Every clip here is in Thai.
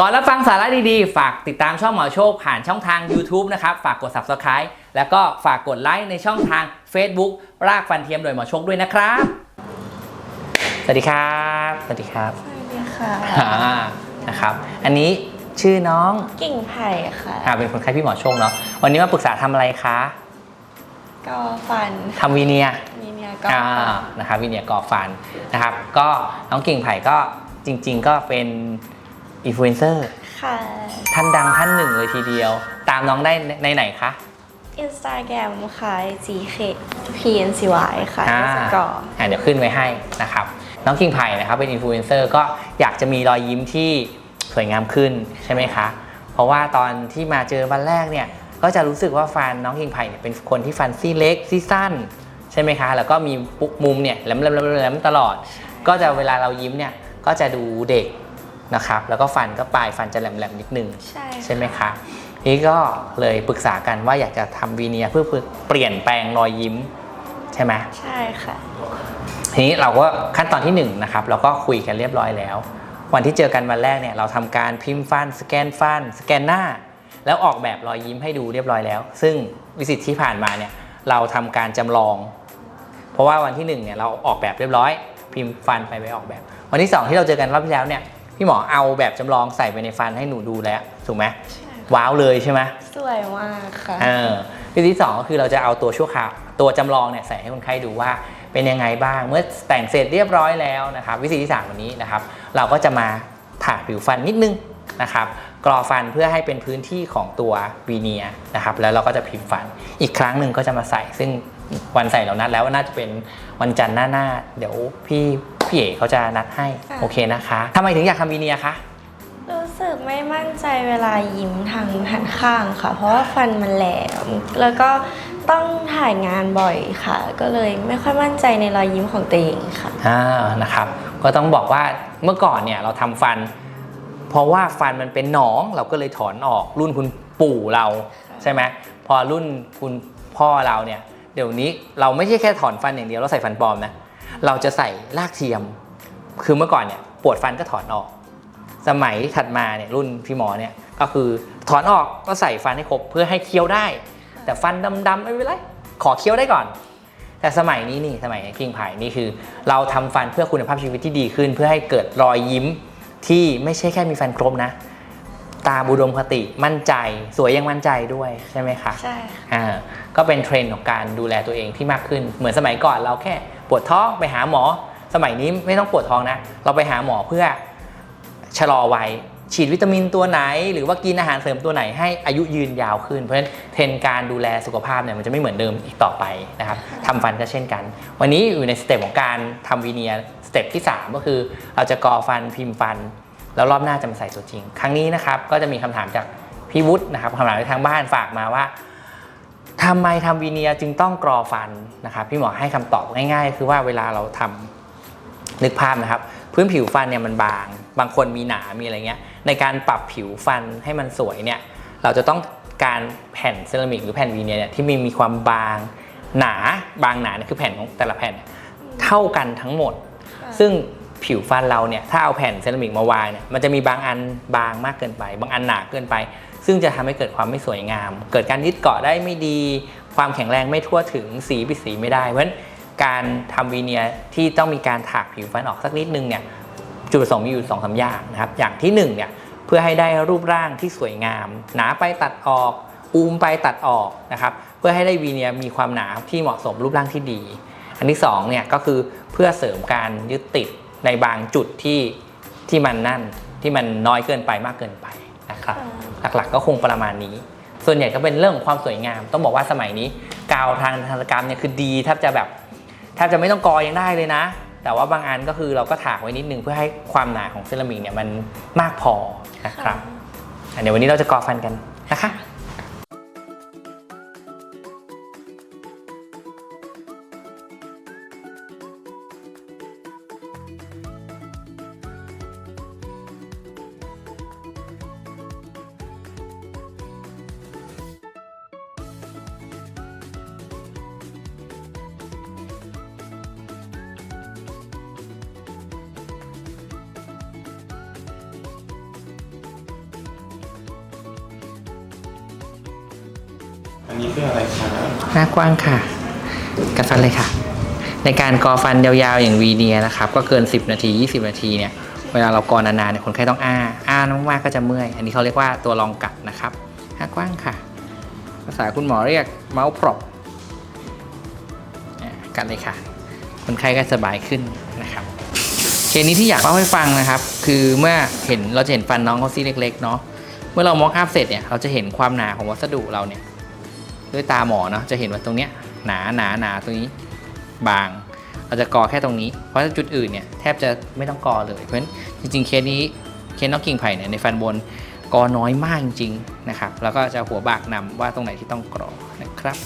ก่อนรับฟังสาระดีๆ ฝากติดตามช่องหมอโชคผ่านช่องทาง YouTube นะครับ ฝากกด Subscribe แล้วก็ฝากกดไลค์ในช่องทาง Facebook รากฟันเทียมโดยหมอโชคด้วยนะครับ สวัสดีครับ สวัสดีครับสวัสดีค่ะ อ่านะครับ อันนี้ชื่อน้องกิ่งไผ่ค่ะ อ่าเป็นคนไข้พี่หมอโชคเนาะ วันนี้มาปรึกษาทำอะไรคะก็ฟันทำวีเนียมีเนียก็อ่าฟันนะครับวิเนียกอฟันนะครับ ก็น้องกิ่งไผ่ก็จริง ๆ ก็เป็น อินฟลูเอนเซอร์ค่ะ ท่านดังท่านหนึ่งเลยทีเดียว ตามน้องได้ในไหนคะอินสตาแกรมค่ะ GK PNCY ค่ะอ่าสกอร์อ่าเดี๋ยวขึ้นไว้ให้นะครับ น้องกิ่งไผ่นะครับเป็นอินฟลูเอนเซอร์ก็อยากจะมีรอยยิ้มที่สวยงามขึ้นใช่ไหมคะ เพราะว่าตอนที่มาเจอวันแรกเนี่ยก็จะรู้สึกว่าฟันน้องกิ่งไผ่เนี่ยเป็นคนที่ฟันซี่เล็กซี่สั้นใช่ไหมคะ แล้วก็มีปุกมุมเนี่ยแหลมๆๆๆตลอด ก็จะเวลาเรายิ้มเนี่ยก็จะดูเด็ก นะครับแล้วก็ฟันก็ปลายฟันจะแหลมๆนิดนึงใช่ใช่ไหมคะนี่ก็เลยปรึกษากันว่าอยากจะทำวีเนียเพื่อเปลี่ยนแปลงรอยยิ้มใช่ไหมใช่ค่ะทีนี้เราก็ขั้นตอนที่1นงนะครับเราก็คุยกันเรียบร้อยแล้ว วันที่เจอกันวันแรกเนี่ยเราทำการพิมพ์ฟันสแกนฟันสแกนหน้า แล้วออกแบบรอยยิ้มให้ดูเรียบร้อยแล้ว ซึ่งวิสิตที่ผ่านมาเนี่ยเราทำการจำลอง เพราะว่าวันที่1เนี่ยเราออกแบบเรียบร้อย พิมพ์ฟันไปไปออกแบบ วันที่ 2 ที่เราเจอกันรอบที่แล้วเนี่ย พี่หมอเอาแบบจำลองใส่ไปในฟันให้หนูดูแล้วถูกไหมใช่ว้าวเลยใช่ไหมสวยมากค่ะเออวิธีที่สองก็คือเราจะเอาตัวชั่วคราวตัวจำลองเนี่ยใส่ให้คนไข้ดูว่าเป็นยังไงบ้าง เมื่อแต่งเสร็จเรียบร้อยแล้วนะครับวิธีที่สามวันนี้นะครับ เราก็จะมาถากผิวฟันนิดนึงนะครับกรอฟันเพื่อให้เป็นพื้นที่ของตัววีเนียร์นะครับแล้วเราก็จะพิมพ์ฟันอีกครั้งหนึ่งก็จะมาใส่ซึ่งวันใส่เรานัดแล้วว่าน่าจะเป็นวันจันทร์หน้าหน้าๆเดี๋ยวพี่ พี่เอ๋เขาจะนัดให้ค่ะ โอเคนะคะทำไมถึงอยากทำวีเนียร์คะ รู้สึกไม่มั่นใจเวลายิ้มทางหันข้างค่ะ เพราะว่าฟันมันแหลมแล้วก็ต้องถ่ายงานบ่อยค่ะ ก็เลยไม่ค่อยมั่นใจในรอยยิ้มของตัวเองค่ะ อ่านะครับก็ต้องบอกว่าเมื่อก่อนเนี่ยเราทำฟัน เพราะว่าฟันมันเป็นหนองเราก็เลยถอนออกรุ่นคุณปู่เราใช่ไหมพอรุ่นคุณพ่อเราเนี่ยเดี๋ยวนี้เราไม่ใช่แค่ถอนฟันอย่างเดียวเราใส่ฟันปลอมนะ เราจะใส่รากเทียม คือเมื่อก่อนเนี่ยปวดฟันก็ถอนออก สมัยถัดมาเนี่ยรุ่นพี่หมอเนี่ยก็คือถอนออกก็ใส่ฟันให้ครบเพื่อให้เคี้ยวได้ แต่ฟันดำๆไม่เป็นไรขอเคี้ยวได้ก่อน แต่สมัยนี้นี่สมัยกิ่งไผ่นี่คือ เราทำฟันเพื่อคุณภาพชีวิตที่ดีขึ้น เพื่อให้เกิดรอยยิ้มที่ไม่ใช่แค่มีฟันครบนะ ตาบุดมคติมั่นใจ สวยยังมั่นใจด้วยใช่ไหมคะใช่ค่ะอ่าก็เป็นเทรนด์ของการดูแลตัวเองที่มากขึ้น เหมือนสมัยก่อนเราแค่ ปวดท้องไปหาหมอ สมัยนี้ไม่ต้องปวดท้องนะ เราไปหาหมอเพื่อชะลอวัยฉีดวิตามินตัวไหน หรือว่ากินอาหารเสริมตัวไหนให้อายุยืนยาวขึ้น เพราะฉะนั้นเทรนการดูแลสุขภาพเนี่ยมันจะไม่เหมือนเดิมอีกต่อไปนะครับทำฟันก็เช่นกัน วันนี้อยู่ในสเต็ปของการทำวีเนียสเต็ปที่ 3 ก็คือเราจะกอฟันพิมพ์ฟัน แล้วรอบหน้าจะมาใส่ตัวจริง ครั้งนี้นะครับก็จะมีคำถามจากพี่วุฒินะครับคำถามจากทางบ้านฝากมาว่า ทำไมทำวีเนียร์จึงต้องกรอฟันนะครับพี่หมอให้คำตอบง่าย ๆ คือว่าเวลาเราทำนึกภาพนะครับ พื้นผิวฟันเนี่ยมันบาง บางคนมีหนา มีอะไรเงี้ย ในการปรับผิวฟันให้มันสวยเนี่ยเราจะต้องการแผ่นเซรามิกหรือแผ่นวีเนียร์เนี่ยที่มีมีความบางหนาบางหนาเนี่ยคือแผ่นของแต่ละแผ่นเนี่ยเท่ากันทั้งหมด ซึ่งผิวฟันเราเนี่ยถ้าเอาแผ่นเซรามิกมาวางเนี่ยมันจะมีบางอันบางมากเกินไป บางอันหนาเกินไป ซึ่งจะทำให้เกิดความไม่สวยงาม เกิดการยึดเกาะได้ไม่ดี ความแข็งแรงไม่ทั่วถึงสีปิดสีไม่ได้ เพราะฉะนั้นการทำวีเนียร์ที่ต้องมีการถากผิวฟันออกสักนิดนึงเนี่ยจุดประสงค์มีอยู่สองสาอย่างนะครับ อย่างที่หนึ่งเนี่ยเพื่อให้ได้รูปร่างที่สวยงาม หนาไปตัดออก อูมไปตัดออกนะครับ เพื่อให้ได้วีเนียร์มีความหนาที่เหมาะสมรูปร่างที่ดี อันที่สองเนี่ยก็คือเพื่อเสริมการยึดติดในบางจุดที่ที่มันนั่นที่มันน้อยเกินไปมากเกินไป ครับ หลักๆก็คงประมาณนี้ ส่วนใหญ่ก็เป็นเรื่องของความสวยงาม ต้องบอกว่าสมัยนี้กาวทางทันตกรรมเนี่ยคือดีแทบจะแบบแทบจะไม่ต้องกอยังได้เลยนะ แต่ว่าบางอันก็คือเราก็ถากไว้นิดนึงเพื่อให้ความหนาของเซรามิกเนี่ยมันมากพอนะครับอะเดี๋ยววันนี้เราจะกอฟันกันนะคะ อันนี้คืออะไรคะหน้ากว้างค่ะกัดฟันเลยค่ะ ในการกอฟันยาวๆอย่างวีเนียนะครับก็เกิน 10 นาที 20 นาทีเนี่ยเวลาเรากอนานๆเนี่ยคนไข้ต้องอ้า อ้ามากๆก็จะเมื่อย อันนี้เขาเรียกว่าตัวรองกัดนะครับหน้ากว้างค่ะ ภาษาคุณหมอเรียกเมาส์พรอกัดเลยค่ะ คนไข้ก็สบายขึ้นนะครับเคสนี้ที่อยากเล่าให้ฟังนะครับ คือเมื่อเห็นเราจะเห็นฟันน้องเขาซี่เล็กๆเนาะ เมื่อเรามองอัพเสร็จเนี่ยเราจะเห็นความหนาของวัสดุเราเนี่ย ด้วยตาหมอเนาะจะเห็นว่าตรงเนี้ยหนาหนาหนาตรงนี้บาง เราจะกอแค่ตรงนี้ เพราะจุดอื่นเนี่ยแทบจะไม่ต้องกอเลย เพราะฉะนั้นจริงๆเคสนี้เคสน้องกิ่งไผ่เนี่ยในฟันบนกอน้อยมากจริงๆนะครับ แล้วก็จะหัวบากนำว่าตรงไหนที่ต้องกรอนะครับ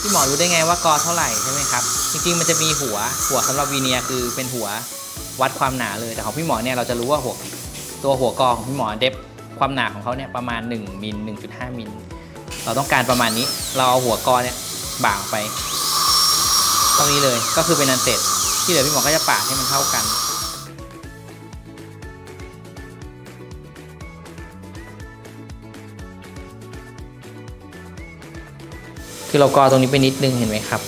พี่หมอรู้ได้ไงว่ากอเท่าไหร่ใช่ไหมครับ จริงๆ มันจะมีหัวหัวสำหรับวีเนียคือเป็นหัว วัดความหนาเลยแต่ของพี่หมอเนี่ยเราจะรู้ว่าหัวตัวหัวกอของพี่หมอเดฟความหนาของเขาเนี่ยประมาณ 1มิล1.5มิลเราต้องการประมาณนี้ เราเอาหัวกอเนี่ยบ่างไปตรงนี้เลยก็คือเป็นอันเสร็จ ที่เหลือพี่หมอก็จะปาดให้มันเท่ากันคือเรากอตรงนี้ไปนิดนึงเห็นไหมครับ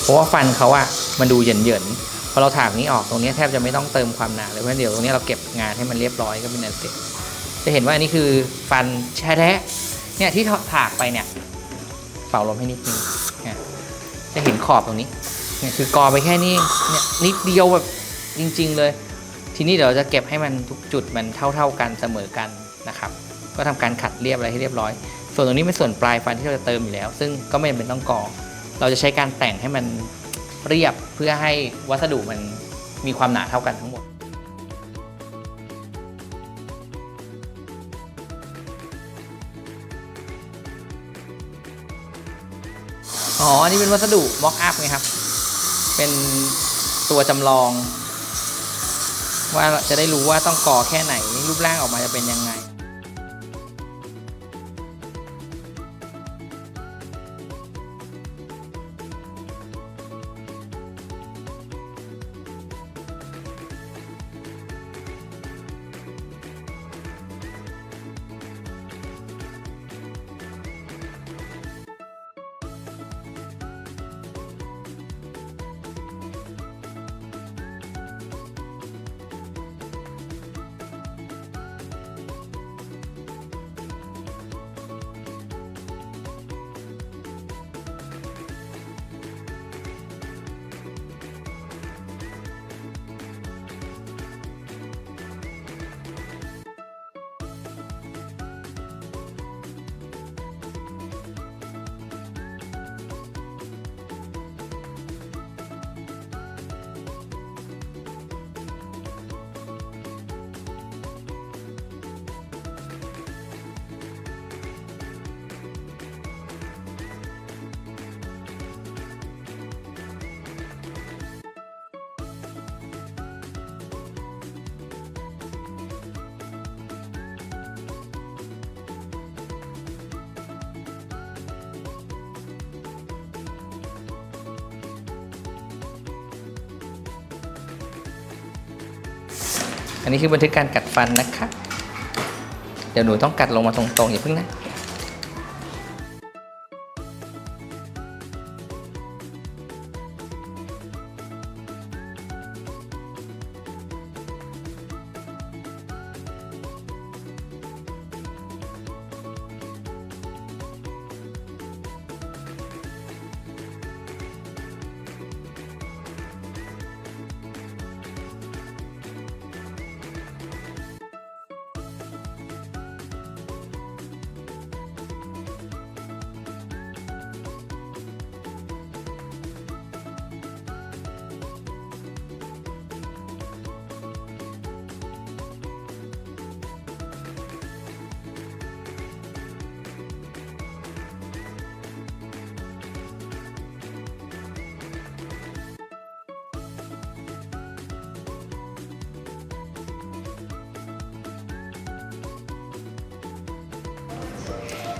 เพราะว่าฟันเขาอะมันดูเหยินเหยิน พอเราถากนี้ออกตรงนี้แทบจะไม่ต้องเติมความหนาเลยเพราะฉะนั้นเดี๋ยวตรงนี้เราเก็บงานให้มันเรียบร้อยก็เป็นอันเสร็จจะเห็นว่าอันนี้คือฟันแท้เนี่ยที่ถากไปเนี่ยเป่าลมให้นิดนึงเนี่ยจะเห็นขอบตรงนี้เนี่ยคือกอไปแค่นี้เนี่ยนิดเดียวแบบจริง ๆ เลย ทีนี้เดี๋ยวจะเก็บให้มันทุกจุดมันเท่า ๆกันเสมอกันนะครับ ก็ทำการขัดเรียบอะไรให้เรียบร้อย ส่วนตรงนี้เป็นส่วนปลายฟันที่เราจะเติมอยู่แล้ว ซึ่งก็ไม่จำเป็นต้องกอเราจะใช้การแต่งให้มัน เรียบเพื่อให้วัสดุมันมีความหนาเท่ากันทั้งหมด อ๋อ อันนี้เป็นวัสดุม็อกอัพไงครับ เป็นตัวจำลอง ว่าจะได้รู้ว่าต้องก่อแค่ไหนรูปร่างออกมาจะเป็นยังไง อันนี้คือบันทึกการกัดฟันนะคะ เดี๋ยวหนูต้องกัดลงมาตรงๆอย่าเพิ่งนะ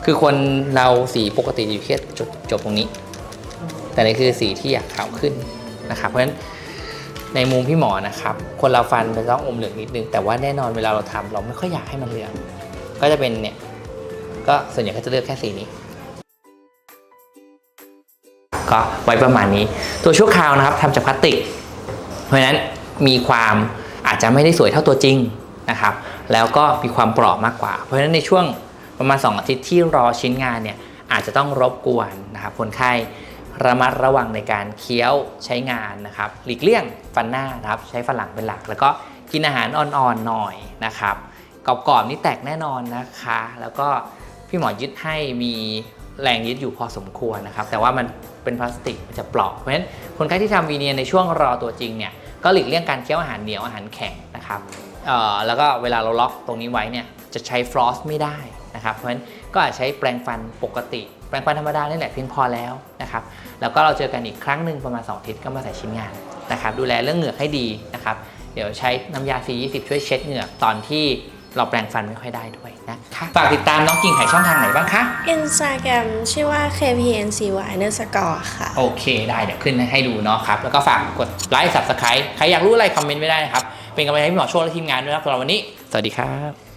คือคนเราสีปกติอยู่แค่จบจบตรงนี้ แต่นี่คือสีที่อยากขาวขึ้นนะครับ เพราะฉะนั้นในมุมพี่หมอนะครับ คนเราฟันมันต้องอมเหลืองนิดนึง แต่ว่าแน่นอนเวลาเราทำเราไม่ค่อยอยากให้มันเหลือง ก็จะเป็นเนี่ย ก็ส่วนใหญ่ก็จะเลือกแค่สีนี้ ก็ไว้ประมาณนี้ ตัวชั่วคราวนะครับทำจากพลาสติก เพราะฉะนั้นมีความอาจจะไม่ได้สวยเท่าตัวจริงนะครับ แล้วก็มีความเปราะมากกว่า เพราะฉะนั้นในช่วง ประมาณ 2 อาทิตย์ที่รอชิ้นงานเนี่ยอาจจะต้องรบกวนนะครับคนไข้ระมัดระวังในการเคี้ยวใช้งานนะครับ หลีกเลี่ยงฟันหน้านะครับ ใช้ฟันหลังเป็นหลัก แล้วก็กินอาหารอ่อนๆหน่อยนะครับกรอบๆนี่แตกแน่นอนนะคะ แล้วก็พี่หมอยึดให้มีแรงยึดอยู่พอสมควรนะครับ แต่ว่ามันเป็นพลาสติกมันจะเปราะเพราะฉะนั้นคนไข้ที่ทำวีเนียร์ในช่วงรอตัวจริงเนี่ยก็หลีกเลี่ยงการเคี้ยวอาหารเหนียวอาหารแข็งนะครับแล้วก็เวลาเราล็อกตรงนี้ไว้เนี่ยจะใช้ฟลอสไม่ได้ นะครับ เพราะฉะนั้นก็อาจใช้แปรงฟันปกติ แปรงฟันธรรมดานี่แหละเพียงพอแล้วนะครับ แล้วก็เราเจอกันอีกครั้งหนึ่งประมาณ2อาทิตย์ก็มาใส่ชิ้นงานนะครับ ดูแลเรื่องเหงือกให้ดีนะครับ เดี๋ยวใช้น้ำยา C20 ช่วยเช็ดเหงือกตอนที่เราแปรงฟันไม่ค่อยได้ด้วยนะคะฝากติดตามน้องกิ่งไข่ช่องทางไหนบ้างคะ Instagram ชื่อว่า kpncy underscore ค่ะ โอเคได้เดี๋ยวขึ้นให้ดูเนาะครับ แล้วก็ฝากกดไลค์ subscribe ใครอยากรู้อะไรคอมเมนต์ไม่ได้นะครับ เป็นกำลังใจให้พี่หมอโชว์และทีมงานด้วยนะครับสำหรับวันนี้ สวัสดีครับ